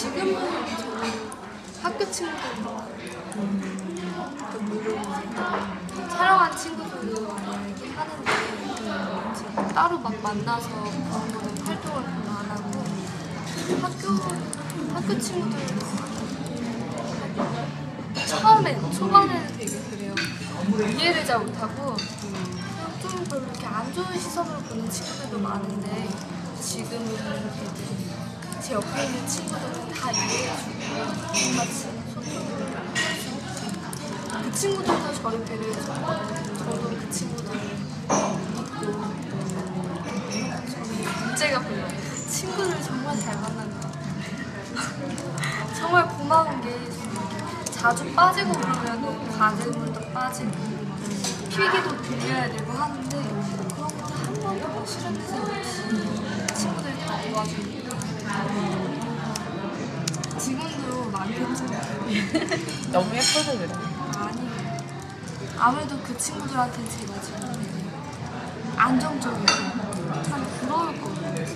지금은 저는 학교 친구들과 물론 촬영한 친구들도 많이 얘기 하는데 지금 따로 막 만나서 그런 거는 활동을 별로 안 하고 학교 학교 친구들 처음에 초반에는 되게 그래요. 이해를 잘 못하고 좀 별로 이렇게 안 좋은 시선으로 보는 친구들도 많은데 지금은 이 제제 옆에 있는 친구들은 다 이해해주고 같이 소통을 그 친구들도 저를 배려해주고 저도 그 친구들을 믿고 저는 문제가 별로 친구를 정말 잘 만난다 정말 고마운 게 자주 빠지고 그러면은 가들물도 빠지고 필기도 돌려야 되고 하는데 그런 것도 한 번도 데서 없이 친구들이 다 도와주고 지금도 많이 괜찮아요 너무 예뻐서 그래. 아니 아무래도 그 친구들한테 제가 지금 안정적이고 참 부러울 거예요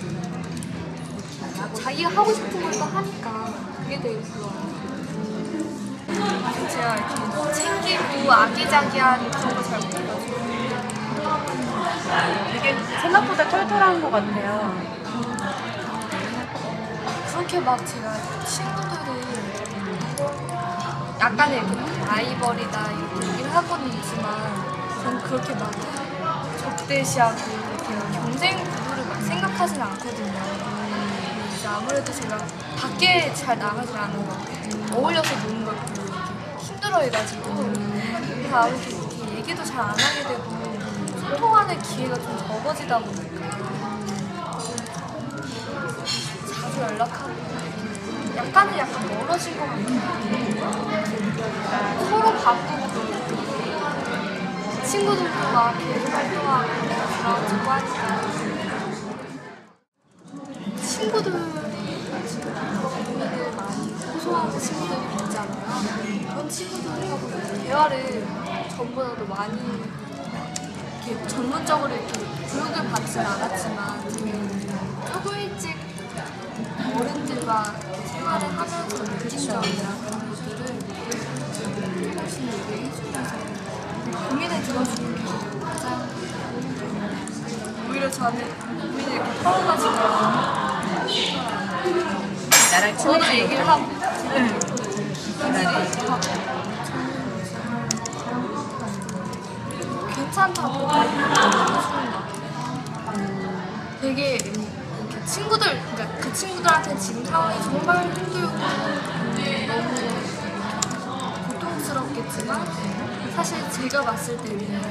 자기가 하고 싶은 걸또 하니까 그게 되게 부러워요 제가 이렇게 챙기고 아기자기한 그런 거잘 못해가지고 되게 생각보다 털털한 것 같아요. 그렇게 막 제가 친구들을 약간의 이렇게 라이벌이다 이렇게 얘기를 하고는 있지만 저는 그렇게 막 적대시하고 이렇게 경쟁 구도를 막 생각하진 않거든요. 이제 아무래도 제가 밖에 잘 나가지 않은 거 어울려서 노는 걸 별로 이렇게 힘들어해가지고 아무래도 이렇게 얘기도 잘 안 하게 되고 소통하는 기회가 좀 적어지다 보니까 자주 연락하고 약간은 약간 멀어진 것 같아요. 서로 바쁘고 친구들도 막 계속 활동하고 그러고 하니까 친구들이 고민을 많이 호소하는 친구들이 있잖아요. 그런 친구들하고 대화를 전보다도 많이 이렇게 전문적으로 이렇게 교육을 받지는 않았지만 어른들과 생활을 하면서 느낀 점이나 그런 것들을 조금씩 얘기해주면서 고민을 들어주는 게 가장 오히려 저는 고민을 이렇게 털어가지고 나랑 친해지는 얘기를 하고. 나를 괜찮다고 해주는 거 되게 이렇게 친구들, 그러니까 그 친구들한테 지금 상황이 정말 힘들고 너무 고통스럽겠지만 사실 제가 봤을 때는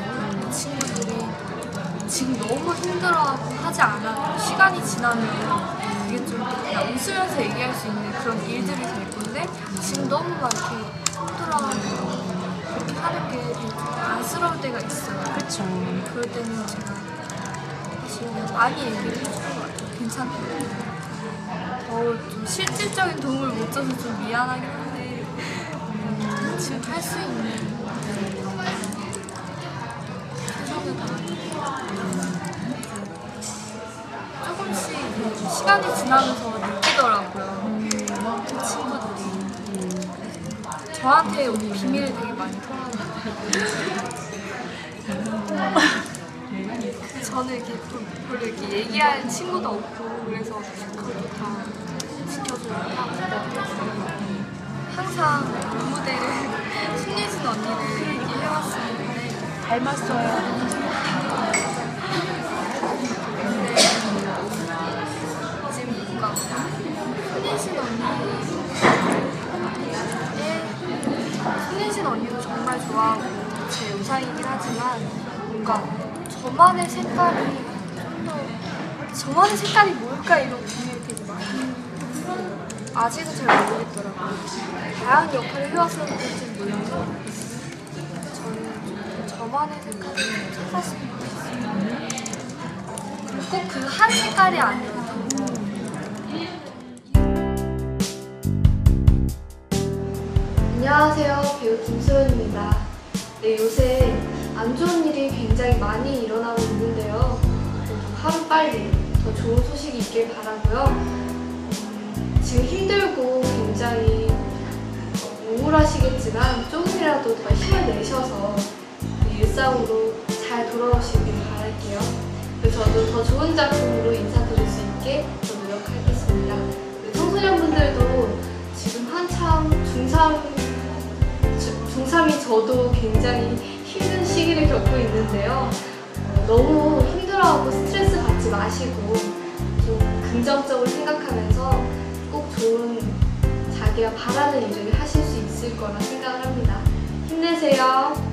그 친구들이 지금 너무 힘들어하고 하지 않아도 시간이 지나면 이게 좀 그냥 웃으면서 얘기할 수 있는 그런 일들이 될 건데 지금 너무 막 이렇게 힘들어하고 그렇게 하는 게 안쓰러울 때가 있어요. 그쵸. 그럴 때는 제가 사실 많이 얘기를 같아요. 괜찮다고. 더좀 실질적인 도움을 못 줘서 좀 미안하긴 한데 음, 지금 할 수 있는 최선을 다하는 조금씩 시간이 지나면서 느끼더라고요. 그 친구들이 저한테 오늘 비밀을 되게 많이 털어놓는 저는 이렇게 좀 별로 이렇게 얘기할 친구도 없고 그래서 그것도 다 지켜줘야 하고 항상 그 무대를 신예진 언니를 얘기해왔었는데 닮았어요. 근데 지금 뭔가 신예진 언니의 신예진 언니도 정말 좋아하고 제 우상이긴 하지만 뭔가 저만의 색깔이 좀 더 저만의 색깔이 뭘까 이런 고민이 되게 많이 아직은 잘 모르겠더라고요. 다양한 역할을 해왔었는지 몰라서 저는 저만의 색깔을 찾았으면 좋겠어요. 꼭 그 한 색깔이 아니라 안녕하세요. 배우 김소연입니다. 네, 요새 안 좋은 일이 굉장히 많이 일어나고 있는데요. 하루 빨리 더 좋은 소식이 있길 바라고요. 음, 지금 힘들고 모르겠지만 조금이라도 더 힘을 내셔서 일상으로 잘 돌아오시길 바랄게요. 저도 더 좋은 작품으로 인사드릴 수 있게 더 노력하겠습니다. 우리 청소년분들도 지금 한참 중3, 중3인 저도 굉장히 힘든 시기를 겪고 있는데요. 어, 너무 힘들어하고 스트레스 받지 마시고 좀 긍정적으로 생각하면서 꼭 좋은 자기가 바라는 일을 하실 수 있을 거라 생각을 합니다. 힘내세요.